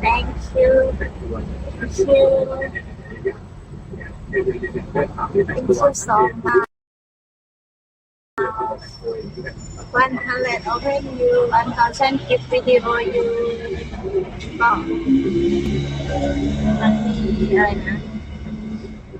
Thank you Thank you Thank you so much one hundred open you one thousand gift video you ก็มันมีอะไรนะ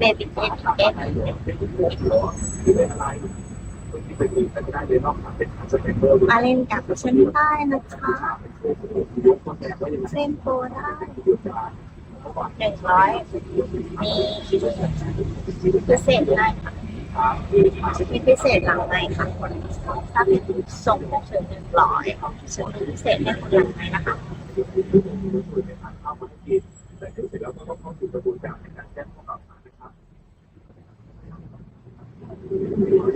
บีเอ็ดเอ็ดมาเล่นกับฉันได้นะคะเล่นโปรได้หนึ่งร้อยมีพิเศษได้ค่ะมีพิเศษหลังในค่ะถ้าส่งถึงหนึ่งร้อยจะมีพิเศษให้คนหลังในนะคะ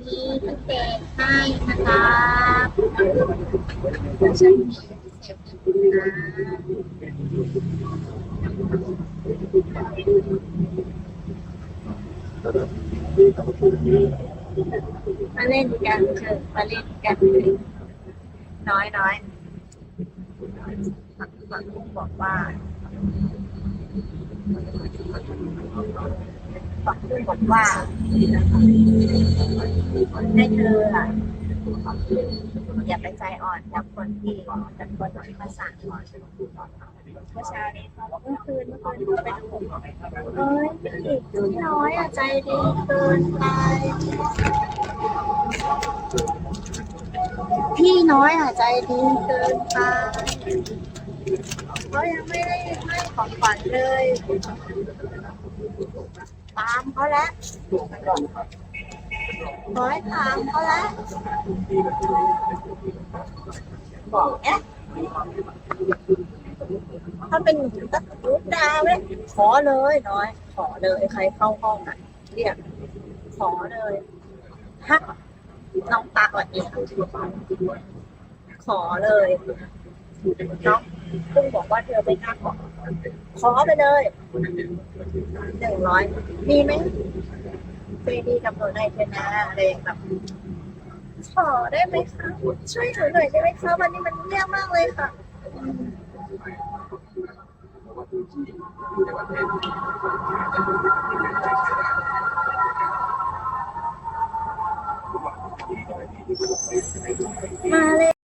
าดีมากมีพิเศษให้นะคะฉันมีพิเศษนะมาเล่นกันเถอะมาเล่นกันเถอะน้อยน้อยบอกว่าปักบอกว่า ให้เธออะอย่าไปใจอ่อนกับคนที่กับคนที่มาสั่งเมื่อเช้านี้เขาเมื่อคืนเมื่อคืนดูไปดูเอ้ยพี่น้อยอะใจดีเกินไปพี่น้อยอะใจดีเกินไปเขายังไม่ได้ให้ของขวัญเลย ตามเขาแล้ว ร้อยตามเขาแล้วบอกเอ๊ะถ้าเป็นตะลุกดาวเลยขอเลยน้อย ขอเลยใครเข้าห้องอะเรียกขอเลยฮะน้องตาอ่อนอีกขอเลยน้องกุ้งบอกว่าเธอไม่กล้าขอขอไปเลยหนึ่งร้อยมีไหม เฟดีกับหนูหน่อยเถอะนะอะไรแบบขอได้ไหมคะช่วยหนูหน่อยได้ไหมคะวันนี้มันเงียบมากเลยค่ะ มาเลย